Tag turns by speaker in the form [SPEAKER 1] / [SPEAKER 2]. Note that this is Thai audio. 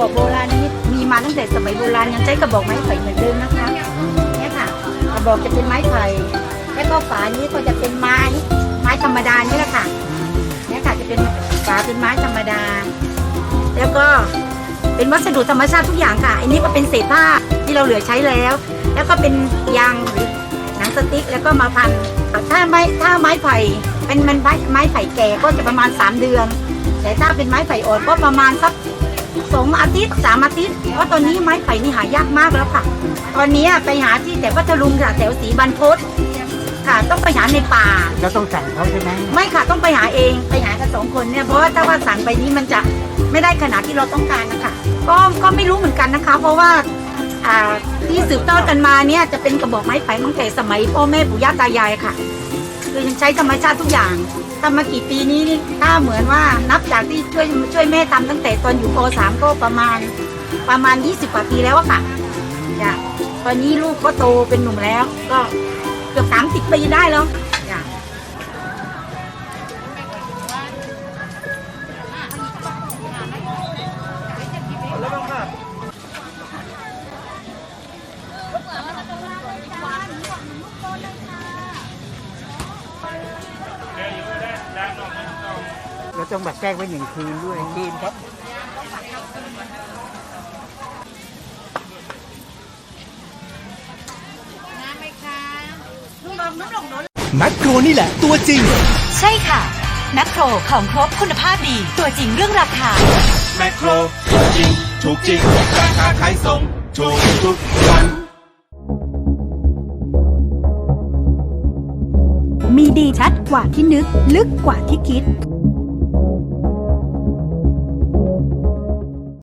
[SPEAKER 1] วโบราณนี้มีมาตั้งแต่สมัยโบราณยังใช้กระบอกไม้ไผ่เหมือนเดิมนะคะเนี่ยค่ะกระบอกจะเป็นไม้ไผ่แล้วก็ฝานี้ก็จะเป็นไม้ไม้ธรรมดานี่แหละค่ะเนี่ยค่ะจะเป็นฝาเป็นไม้ธรรมดา แล้วก็เป็นวัสดุธรรมชาติทุกอย่างค่ะอันนี้ก็เป็นเศษผ้าที่เราเหลือใช้แล้ว แล้วก็เป็นยางหรือหนังสติ๊กแล้วก็มาพันถ้าไม้ถ้าไม้ไผ่เป็นมันไม้ไม้ไผ่แก่ก็จะประมาณ 3 เดือน แต่ถ้าเป็นไม้ไผ่อ่อนก็ประมาณสัก สองอาทิตย์สามอาทิตย์เพราะตอนนี้ไม้ไผ่นี่หายากมากแล้วค่ะ ตอนนี้ไปหาที่แต่พัทลุงค่ะแถวสีบรรพตค่ะต้องไปหาในป่า
[SPEAKER 2] เราต้องสั่งเขาใช่ไหม
[SPEAKER 1] ไม่ค่ะต้องไปหาเองไปหากันสองคนเนี่ยเพราะว่าถ้าว่าสั่งไปนี้มันจะไม่ได้ขนาดที่เราต้องการนะคะก็ก็ไม่รู้เหมือนกันนะคะ เพราะว่าอ่าที่สืบทอดกันมาเนี่ยจะเป็นกระบอกไม้ไผ่ตั้งแต่สมัยพ่อแม่ปู่ย่าตายายค่ะ คือยังใช้ธรรมชาติทุกอย่าง ทำมากี่ปีนี้นี่ถ้าเหมือนว่านับจากที่ช่วยช่วยแม่ทำตั้งแต่ตอนอยู่ป .3 ก็ประมาณประมาณ 20 กว่าปีแล้วอะค่ะจ้ะตอนนี้ลูกก็โตเป็นหนุ่มแล้ว ก็เกือบ30ปีได้แล้ว จ้ะ
[SPEAKER 2] เราต้องแบบแจ้งไว้หนึ่งคืนด้วยคืนครับ
[SPEAKER 3] แมคโครนี่แหละ ตัวจริง
[SPEAKER 4] ใช่ค่ะแมคโครของครบคุณภาพดี ตัวจริงเรื่องราคา
[SPEAKER 5] แมคโครถูกจริง ถูกจริง ราคาขายส่ง ถูกทุกวัน
[SPEAKER 6] มีดีชัดกว่าที่นึก ลึกกว่าที่คิด